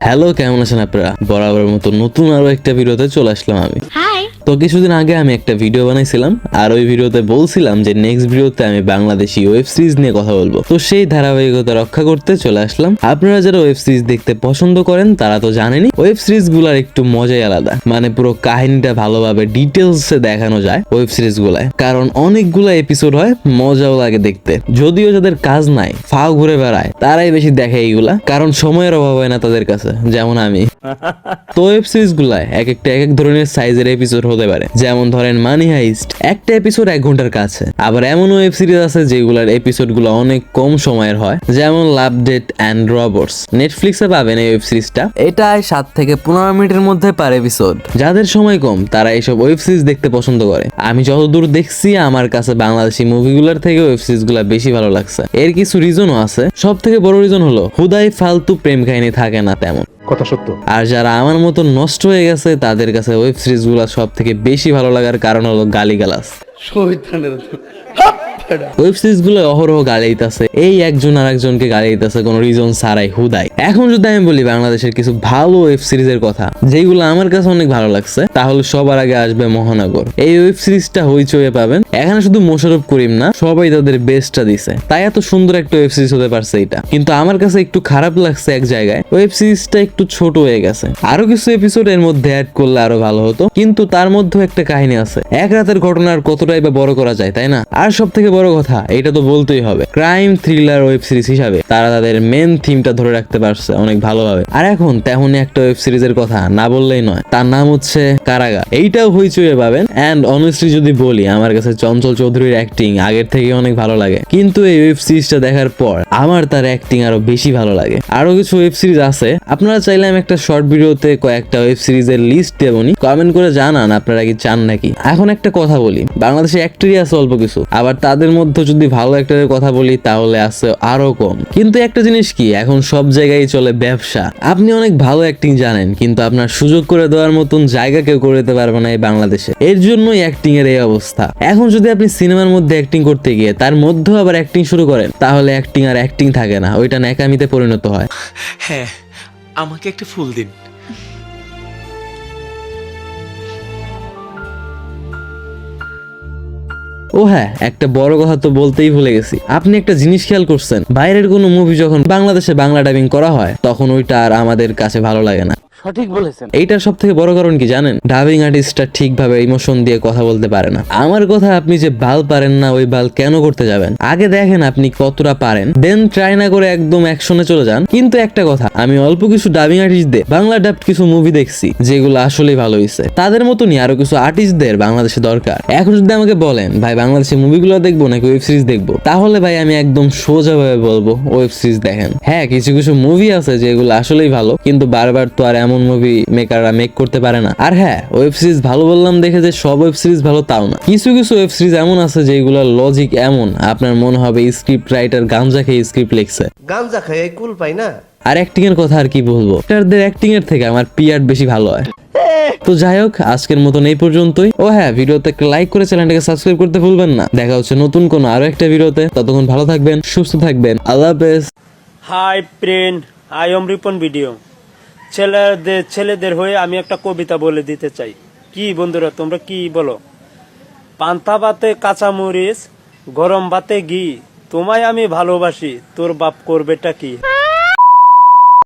Hello কেমন আছেন আপনারা? বরাবর মতো নতুন আরও একটা ভিডিওতে চলে আসলাম আমি। হাই তো কিছুদিন আগে আমি একটা ভিডিও বানাইছিলাম আর ওই ভিডিওতে বলছিলাম যে নেক্সট ভিডিওতে আমি বাংলাদেশি ওয়েব সিরিজ নিয়ে কথা বলব। তো সেই ধারাবাহিকতা রক্ষা করতে চলে আসলাম। আপনারা যারা ওয়েব সিরিজ দেখতে পছন্দ করেন তারা তো জানেনই ওয়েব সিরিজগুলার একটু মজাই আলাদা। মানে পুরো কাহিনীটা ভালোভাবে ডিটেলসে দেখানো যায় ওয়েব সিরিজ গুলায়। কারণ অনেকগুলো এপিসোড হয় মজাও লাগে দেখতে। যদিও যাদের কাজ নাই ফাও ঘুরে বেড়ায় তারাই বেশি দেখে এইগুলা। কারণ সময়ের অভাব হয় না তাদের কাছে যেমন আমি। তো ওয়েব সিরিজ গুলায় এক একটা এক এক ধরনের সাইজের এপিসোড হতে পারে। যেমন ধরেন মানি হাইস্ট একটা এপিসোড এক ঘণ্টার কাছে। আবার এমন ওয়েব সিরিজ আছে যেগুলার এপিসোডগুলো অনেক কম সময়ের হয় যেমন লাভ ডেট অ্যান্ড রবার্টস। নেটফ্লিক্সে পাবেন এই ওয়েব সিরিজটা এটা সাত থেকে পনেরো মিনিটের মধ্যে পার এপিসোড যাদের সময় কম তারা এইসব ওয়েব সিরিজ দেখতে পছন্দ করে। আমি যতদূর দেখছি আমার কাছে বাংলাদেশি মুভিগুলোর থেকে ওয়েব সিরিজগুলা বেশি ভালো লাগছে। এর কিছু রিজনও আছে। সব থেকে বড় রিজন হলো হুদাই ফালতু প্রেম কাহিনী থাকে না তেমন। কথা সত্য। আর যারা আমার মতো নষ্ট হয়ে গেছে তাদের কাছে ওয়েব সিরিজগুলা সব থেকে বেশি ভালো লাগার কারণ হলো গালিগালাজ ওয়েব সিরিজগুলো অহরহ এই একজন আর একজনকে রিজন হুদাই। এখন যদি আমি বলি বাংলাদেশের কিছু ভালো ওয়েব সিরিজের কথা যেগুলো আমার কাছে অনেক ভালো লাগছে, তাহলে সবার আগে আসবে মহানগর। এই ওয়েব সিরিজটা হইচয়ে পাবেন। এখানে শুধু মোশারফ করিম না, সবাই তাদের বেস্টটা দিছে। তাই এত সুন্দর একটা ওয়েব সিরিজ হতে পারছে এটা। কিন্তু আমার কাছে একটু খারাপ লাগছে এক জায়গায় ওয়েব সিরিজটা একটু ছোট হয়ে গেছে। আরও কিছু এপিসোড এর মধ্যে অ্যাড করলে আরও ভালো হতো। কিন্তু তার মধ্যেও একটা কাহিনী আছে। এক রাতের ঘটনা আর কতটাই বা বড় করা যায়, তাই না? আর সব থেকে বড় কথা এটা তো বলতেই হবে। ক্রাইম থ্রিলার ওয়েব সিরিজ হিসাবে তারা তাদের মেন থিমটা ধরে রাখতে পারছে অনেক ভালোভাবে। আর এখন তেমনই একটা ওয়েব সিরিজের কথা, না বললেই নয়। তার নাম হচ্ছে কারাগার। এইটাও হইচুয়ে পাবেন। অ্যান্ড অনেস্টলি যদি বলি, আমার কাছে চঞ্চল চৌধুরীর অ্যাক্টিং আগের থেকে অনেক ভালো লাগে। কিন্তু এই ওয়েব সিরিজটা দেখার পর আমার তার অ্যাক্টিং আরও বেশি ভালো লাগে। আরও কিছু ওয়েব সিরিজ আছে। আপনারা চাইলে আমি একটা শর্ট ভিডিওতে কয়েকটা ওয়েব সিরিজের লিস্ট দেবনি কমেন্ট করে জানান, আপনারা কি চান নাকি? এখন একটা কথা বলি। বাংলাদেশে অ্যাক্টরই আছে অল্প কিছু। আবার তাদের মধ্যে যদি ভালো অ্যাক্টরের কথা বলি, তাহলে আছে আরও কম। কিন্তু একটা জিনিস কি, এখন সব জায়গায় চলে ব্যবসা। আপনি অনেক ভালো অ্যাক্টিং জানেন, কিন্তু আপনার সুযোগ করে দেওয়ার মতন জায়গা কেউ করে দিতে পারবে না এই বাংলাদেশে। এর জন্যই অ্যাক্টিং এর এই অবস্থা। এখন যদি আপনি সিনেমার মধ্যে অ্যাক্টিং করতে গিয়ে, তার মধ্যেও আবার অ্যাক্টিং শুরু করেন, তাহলে অ্যাক্টিং আর অ্যাক্টিং থাকে না। ওইটা ন্যাকামিতে পরিণত হয়। হ্যাঁ আমাকে একটা ফুল দিন। ও হ্যাঁ একটা বড় কথা তো বলতেই ভুলে গেছি। আপনি একটা জিনিস খেয়াল করছেন, বাইরের কোনো মুভি যখন বাংলাদেশে বাংলা ডাবিং করা হয়, তখন ওইটা আর আমাদের কাছে ভালো লাগে না। সঠিক বলেছেন। এইটার সব থেকে বড় কারণ কি জানেন? ডাবিং আর্টিস্টটা ঠিকভাবে ইমোশন দিয়ে কথা বলতে পারে না। আমার কথা আপনি যে বাল পারেন না, ওই বাল কেন করতে যাবেন? আগে দেখেন আপনি কতটা পারেন দেন ট্রাই না করে একদম অ্যাকশনে চলে যান। কিন্তু একটা কথা, আমি অল্প কিছু ডাবিং আর্টিস্টদের বাংলা ডাব কিছু মুভি দেখছি, যেগুলো আসলেই ভালো হয়েছে তাদের মতনই আরও কিছু আর্টিস্টদের বাংলাদেশে দরকার। এখন যদি আমাকে বলেন, ভাই, বাংলাদেশে মুভিগুলো দেখব নাকি ওয়েব সিরিজ দেখব? তাহলে ভাই, আমি একদম সোজাভাবে বলব ওয়েব সিরিজ দেখেন। হ্যাঁ কিছু কিছু মুভি আছে যেগুলো আসলেই ভালো, কিন্তু বারবার তো আর এমন মুভি মেকাররা মেক করতে পারে না। আর হ্যাঁ ওয়েব সিরিজ ভালো বললাম দেখে যে সব ওয়েব সিরিজ ভালো তাও না। কিছু কিছু ওয়েব সিরিজ এমন আছে যেগুলোর লজিক এমন আপনার মনে হবে স্ক্রিপ্ট রাইটার গাঞ্জা খেয়ে স্ক্রিপ্ট লিখছে। গাঞ্জা খাই কুল পাই না। আর অ্যাক্টিং এর কথা আর কি বলব? অ্যাক্টরদের অ্যাক্টিং এর থেকে আমার পিয়ার বেশি ভালো হয়। তো যাই হোক আজকের মতন এই পর্যন্তই। ও হ্যাঁ ভিডিওতে একটা লাইক করে চ্যানেলটাকে সাবস্ক্রাইব করতে ভুলবেন না। দেখা হচ্ছে নতুন কোনো আরও একটা ভিডিওতে। ততক্ষণ ভালো থাকবেন সুস্থ থাকবেন। আল্লাহ হাফেজ। Hi friend I am Ripon video ছেলেদের ছেলেদের হয়ে আমি একটা কবিতা বলে দিতে চাই। কি বন্ধুরা, তোমরা কি বলো? পান্তা ভাতে কাঁচামরিচ গরম বাতে ঘি, তোমায় আমি ভালোবাসি, তোর বাপ করবেটা কি?